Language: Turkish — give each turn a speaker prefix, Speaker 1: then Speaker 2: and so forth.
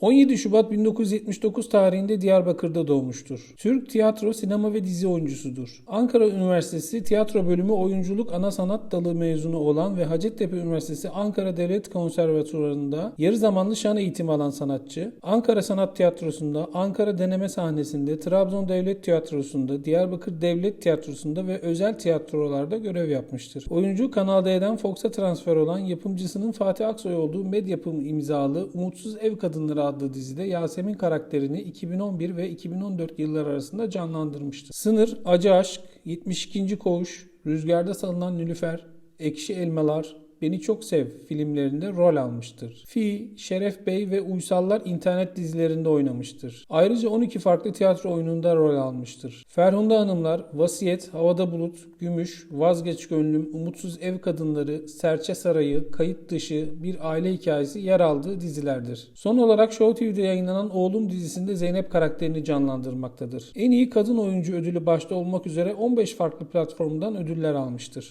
Speaker 1: 17 Şubat 1979 tarihinde Diyarbakır'da doğmuştur. Türk tiyatro, sinema ve dizi oyuncusudur. Ankara Üniversitesi Tiyatro Bölümü Oyunculuk Ana Sanat Dalı mezunu olan ve Hacettepe Üniversitesi Ankara Devlet Konservatuvarı'nda yarı zamanlı şan eğitimi alan sanatçı, Ankara Sanat Tiyatrosu'nda, Ankara Deneme Sahnesi'nde, Trabzon Devlet Tiyatrosu'nda, Diyarbakır Devlet Tiyatrosu'nda ve özel tiyatrolarda görev yapmıştır. Oyuncu Kanal D'den Fox'a transfer olan yapımcısının Fatih Aksoy olduğu Medyapım imzalı Umutsuz Ev Kadınları adlı dizide Yasemin karakterini 2011 ve 2014 yılları arasında canlandırmıştır. Sınır, Acı Aşk, 72. Koğuş, Rüzgarda Salınan Nülüfer, Ekşi Elmalar, Beni Çok Sev filmlerinde rol almıştır. Fi, Şeref Bey ve Uysallar internet dizilerinde oynamıştır. Ayrıca 12 farklı tiyatro oyununda rol almıştır. Ferhunda Hanımlar, Vasiyet, Havada Bulut, Gümüş, Vazgeç Gönlüm, Umutsuz Ev Kadınları, Serçe Sarayı, Kayıt Dışı, Bir Aile Hikayesi yer aldığı dizilerdir. Son olarak Show TV'de yayınlanan Oğlum dizisinde Zeynep karakterini canlandırmaktadır. En iyi kadın oyuncu ödülü başta olmak üzere 15 farklı platformdan ödüller almıştır.